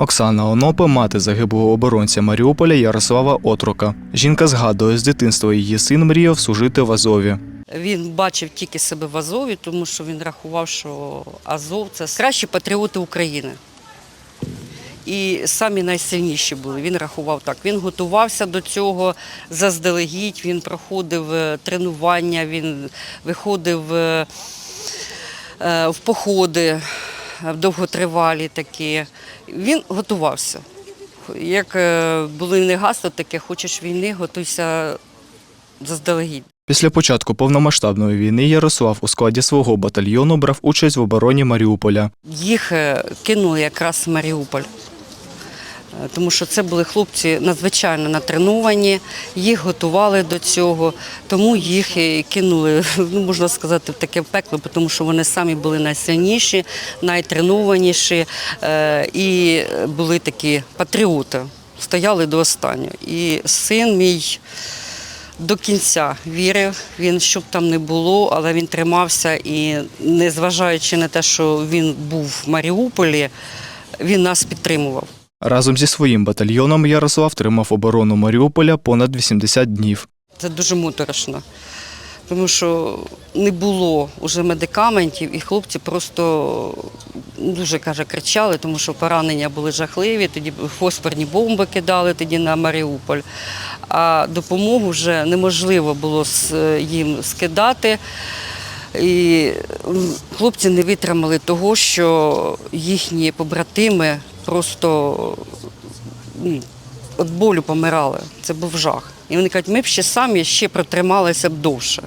Оксана Онопа, мати загиблого оборонця Маріуполя Ярослава Отрока. Жінка згадує, з дитинства її син мріяв служити в Азові. Він бачив тільки себе в Азові, тому що він рахував, що Азов це кращі патріоти України. І самі найсильніші були. Він рахував так. Він готувався до цього заздалегідь, він проходив е, тренування, він виходив е, е, в походи довготривалі такі. Він готувався. Як е, були не гасло таке, хочеш війни, готуйся заздалегідь. Після початку повномасштабної війни Ярослав у складі свого батальйону брав участь в обороні Маріуполя. Їх е, кинули якраз в Маріуполь. Е, Тому що це були хлопці надзвичайно натреновані, їх готували до цього, тому їх і кинули, ну можна сказати, в таке пекло, тому що вони самі були найсильніші, найтренованіші е, і були такі патріоти, стояли до останнього. І син мій до кінця вірив. Він щоб там не було, але він тримався і, незважаючи на те, що він був в Маріуполі, він нас підтримував. Разом зі своїм батальйоном Ярослав тримав оборону Маріуполя понад 80 днів. Це дуже моторошно, тому що не було вже медикаментів, і хлопці просто дуже каже, кричали, тому що поранення були жахливі. Тоді фосфорні бомби кидали тоді на Маріуполь. А допомогу вже неможливо було їм скидати. І хлопці не витримали того, що їхні побратими просто від болю помирали. Це був жах. І вони кажуть, ми б ще самі ще протрималися б довше.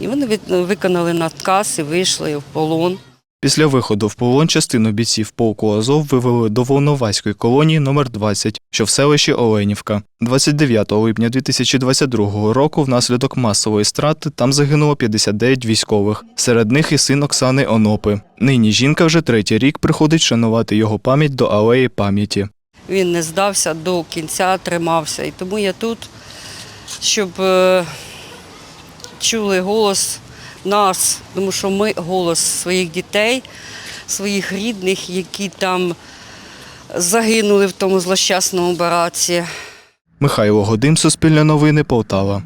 І вони виконали наказ і вийшли в полон. Після виходу в полон частину бійців полку Азов вивели до Волноваської колонії номер 20, що в селищі Оленівка. 29 липня 2022 року внаслідок масової страти там загинуло 59 військових. Серед них і син Оксани Онопи. Нині жінка вже третій рік приходить шанувати його пам'ять до алеї пам'яті. Він не здався до кінця, тримався. І тому я тут, щоб е, чули голос нас, тому що ми голос своїх дітей, своїх рідних, які там загинули в тому злощасному бараці. Михайло Годим, Суспільне новини, Полтава.